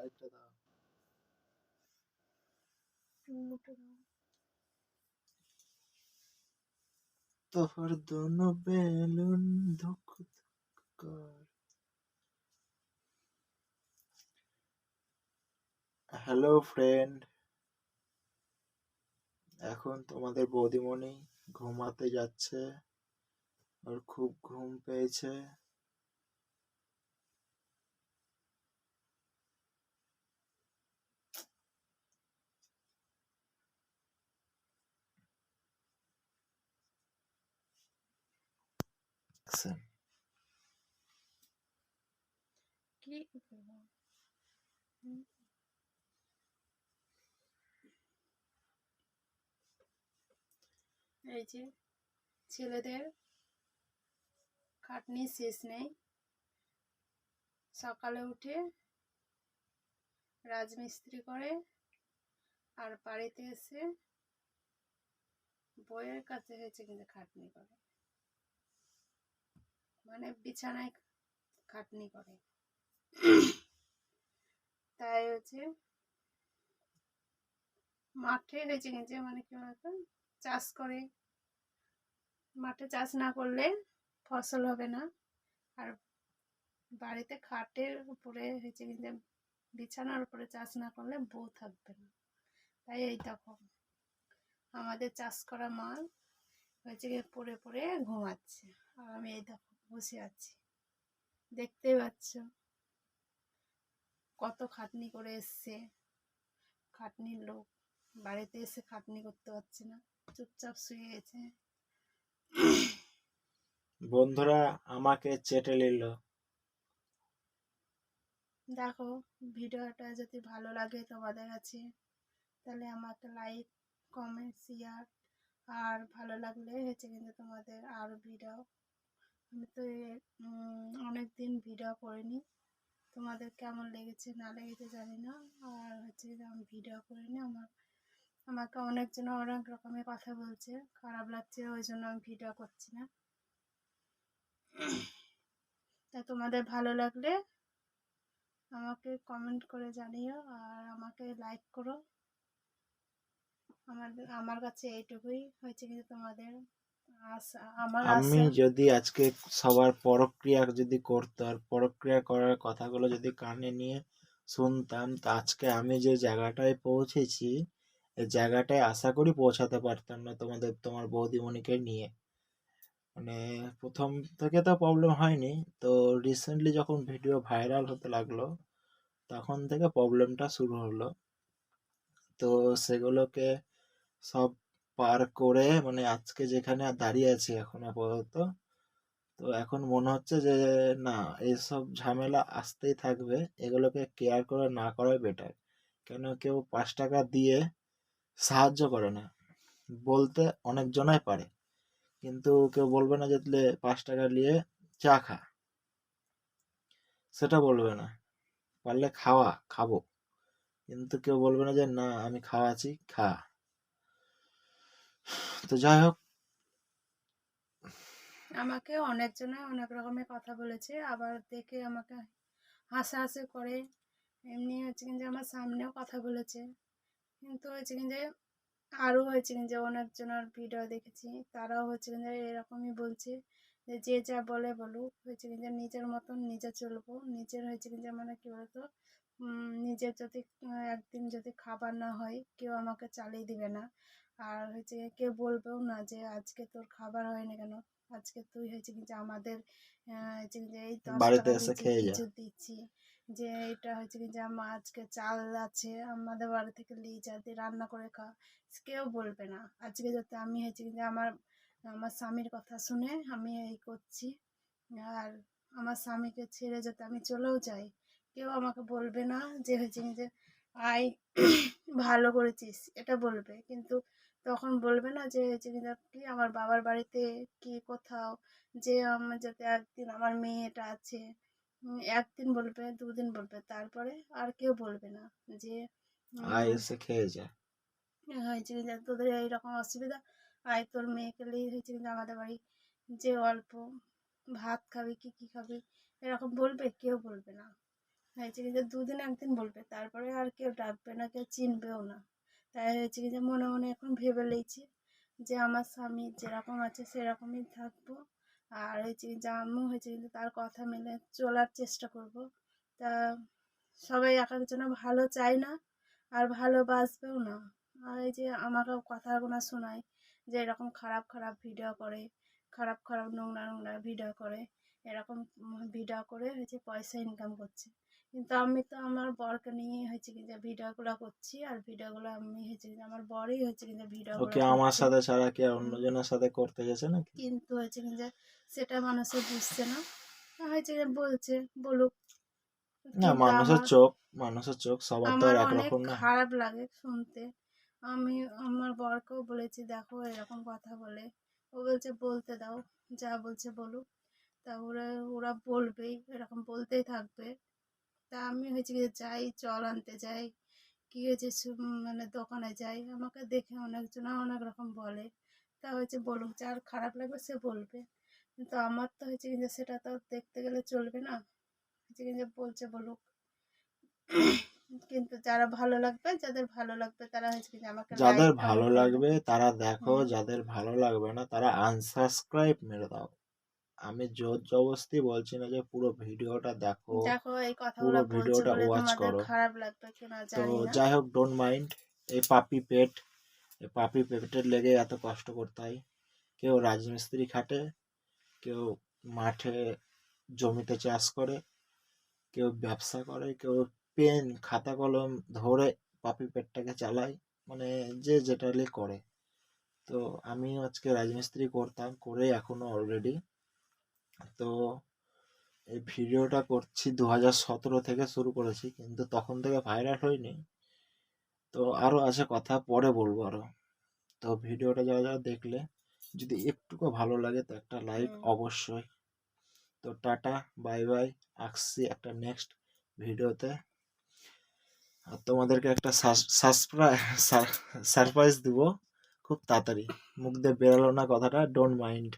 লাইটটা দাও। তোর দোনো বেলুন ধুক ধুক কর। হ্যালো ফ্রেন্ড এখন তোমাদের বৌদিমণি ঘুমাতে যাচ্ছে ওর খুব ঘুম পেয়েছে। কি এই যে ছেলেদের খাটনি শেষ নেই সকালে উঠে রাজমিস্ত্রি করে আর বাড়িতে এসে বইয়ের কাছে হয়েছে কিন্তু খাটনি করে মানে বিছানায় খাটনি করে। তাই হচ্ছে মাঠে হয়েছে কিন্তু মানে কি বলতো? চাষ করে। মাঠে চাষ না করলে ফসল হবে না। আর বাড়িতে খাটের উপরে হয়েছে কিন্তু বিছানার উপরে চাষ না করলে বউ থাকবে না। তাই এই দেখো, আমাদের চাষ করা মাল হয়েছে পড়ে পড়ে ঘুমাচ্ছে। আর আমি এই দেখো বসে আছি। দেখতেই পাচ্ছ। কত খাটনি করে এসছে। খাটনির লোক। বাড়িতে এসে খাটনি করতে পারছে না। চুপচাপ শুয়ে গেছে। বন্ধুরা আমাকে চেটে নিল। দেখো ভিডিওটা যদি ভালো লাগে তোমাদের কাছে তাহলে আমাকে লাইক কমেন্ট শেয়ার আর ভালো লাগলে হচ্ছে কিন্তু তোমাদের আরও ভিডিও আমি তো অনেক দিন ভিডিও করিনি। তোমাদের কেমন লেগেছে না লেগেছে জানি না। আর হচ্ছে আমি ভিডিও করিনি, আমার, আমাকে অনেকজন অনেক রকমের কথা বলছে। খারাপ লাগছে, ওই জন্য আমি ভিডিও করছি না। তা তোমাদের ভালো লাগলে আমাকে কমেন্ট করে জানিও আর আমাকে লাইক করো। আমার আমার কাছে এইটুকুই। হয়েছে কিন্তু তোমাদের। আমি যদি আজকে সবার পরক্রিয়া যদি করতো আর পরক্রিয়া করার কথাগুলো যদি কানে নিয়ে শুনতাম তা আজকে আমি যে জায়গাটায় পৌঁছেছি এই জায়গাটায় আশা করি পৌঁছাতে পারতাম না তোমাদের তোমার বৌদিমণিকে নিয়ে। মানে প্রথম থেকে তো প্রবলেম হয়নি। তো রিসেন্টলি যখন ভিডিও ভাইরাল হতে লাগল তখন থেকে প্রবলেমটা শুরু হলো। তো সেগুলোকে সব পার করে মানে আজকে যেখানে দাঁড়িয়ে আছি এখন আপাতত। তো এখন মনে হচ্ছে যে, না এইসব ঝামেলা আসতেই থাকবে। এগুলোকে কেয়ার করে না করাই বেটার কেন কেউ পাঁচ টাকা দিয়ে সাহায্য করে না। বলতে অনেকজনাই পারে। কিন্তু কেউ বলবে না যে তুলে পাঁচ টাকা নিয়ে চা খা। সেটা বলবে না। পারলে খাওয়া, খাব। কিন্তু কেউ বলবে না যে, না, আমি খাওয়াছি খা। তো যাই হোক। আমাকে অনেকজনে অনেক রকমের কথা বলেছে, আবার দেখে আমাকে হাসাহাসি করে। এমনি হচ্ছে কিন্তু আমার সামনেও কথা বলেছে। কিন্তু হচ্ছে কিন্তু আরও হয়েছে কিন্তু অনেকজনের ভিডিও দেখেছি, তারাও হচ্ছে কিন্তু এরকমই বলছে যে যে যা বলে বলুক, হয়েছে কিন্তু নিজের মতন নিজে চলবো, নিজের হয়েছে কিন্তু মানে কী বলতো নিজের যদি, একদিন যদি খাবার না হয়, কেউ আমাকে চালিয়ে দিবে না। আর হচ্ছে কেউ বলবেও না যে আজকে তোর খাবার হয়নি কেন? আজকে তুই হয়েছে কিন্তু আমাদের হচ্ছে যে এই বাড়িতে এসে খেয়ে কিছু দিচ্ছি যে এটা হচ্ছে কি যে আমার আজকে চাল আছে আমাদের বাড়ি থেকে নিয়ে যা দিয়ে রান্না করে খা। কেউ বলবে না। আজকে যাতে আমি হচ্ছে কি যে আমার আমার স্বামীর কথা শুনে আমি এই করছি। আর আমার স্বামীকে ছেড়ে যাতে আমি চলেও যাই। কেউ আমাকে বলবে না যে হচ্ছে কি যে আই ভালো করেছিস। এটা বলবে। কিন্তু তখন বলবে না যে যে আমার বাবার বাড়িতে কি কোথাও যে আমার যাতে একদিন আমার মেয়েটা আছে? একদিন বলবে দুদিন বলবে। তারপরে আর কেউ বলবে না যে আয় এসে খেয়ে যা। হয়েছে কি যে তোদের এইরকম অসুবিধা? আয় তোর মেয়েকে নিয়ে হয়েছে কিন্তু আমাদের বাড়ি? যে অল্প ভাত খাবি কি কি খাবি? এরকম বলবে কেউ বলবে না। হয়েছে কি যে দুদিন একদিন বলবে। তারপরে আর কেউ ডাকবে না কেউ চিনবেও না। তাই হয়েছে কি যে মনে মনে এখন ভেবে লেছি যে আমার স্বামী যেরকম আছে সেরকমই থাকব। আর হয়েছে কি যে আমিও হয়েছে কিন্তু তার কথা মেনে চলার চেষ্টা করব। তা সবাই এক একজনে ভালো চায় না আর ভালোবাসবেও না। আর এই যে আমাকেও কথাগুলো শোনায় যে এরকম খারাপ খারাপ ভিডিও করে, খারাপ খারাপ নোংরা নোংরা ভিডিও করে, এরকম ভিডিও করে হয়েছে পয়সা ইনকাম করছে। কিন্তু আমি তো আমার বরকে নিয়ে হয়েছে কি যে ভিডিওগুলো করছি আর ভিডিওগুলো আমি হয়েছে কি আমার বরই হয়েছে কি যে ভিডিওগুলো ওকে আমার সাথে ছাড়া কি অন্যজনের সাথে করতে গেছে নাকি? কিন্তু হয়েছে কি যে সেটা মানুষে বুঝছে না। হয়েছে যে বলছে বলুক। না মানুষের চোখ মানুষের চোখ সবার তো একরকম না। খারাপ লাগে শুনতে। আমি আমার বরকেও বলেছি দেখো এরকম কথা বলে। ও বলছে বলতে দাও যা বলছে বলুক। তা ওরা ওরা বলবেই এরকম বলতেই থাকবে। তা আমি হয়েছে কি যাই জল আনতে যাই। কী হয়েছে মানে দোকানে যাই। আমাকে দেখে অনেকজন অনেক রকম বলে। তা হয়েছে বলুক যার খারাপ লাগবে সে বলবে। কিন্তু আমার তো হয়েছে কিন্তু সেটা তো দেখতে গেলে চলবে না। হয়েছে কিন্তু বলছে বলুক। কিন্তু যারা ভালো লাগবে যাদের ভালো লাগবে তারা হয়েছে কিন্তু আমাকে যাদের ভালো লাগবে তারা দেখো যাদের ভালো লাগবে না তারা আনসাবস্ক্রাইব মেরে দাও। আমি জোর জবরদস্তি বলছি না যে পুরো ভিডিওটা দেখো দেখো এই কথাগুলো বলছে ভিডিওটা ওয়াচ করো। খারাপ লাগবে কিনা জানি না। তো যাই হোক ডোন্ট মাইন্ড এই পাপি পেট এই পাপি পেটের লেগে এত কষ্ট করতে হয়। কেউ রাজমিস্ত্রি খাটে কেউ মাঠে জমিতে চাষ করে কেউ ব্যবসা করে কেউ পেন খাতা কলম ধরে পাপি পেটটাকে চালায় মানে যে যেটা করে। তো আমি আজকে রাজমিস্ত্রি করতাম করে এখনও অলরেডি তো এই ভিডিওটা করছি দু হাজার সতেরো থেকে শুরু করেছি কিন্তু তখন থেকে ভাইরাল হয়নি। তো আরও আছে কথা পরে বলব আরও তো ভিডিওটা যারা যারা দেখলে যদি একটুকু ভালো লাগে তো একটা লাইক অবশ্যই। তো টাটা বাই বাই আসছি একটা নেক্সট ভিডিওতে। আর তোমাদেরকে একটা সারপ্রাইজ দিব খুব তাড়াতাড়ি। মুখ দিয়ে বেরোলো না কথাটা ডোন্ট মাইন্ড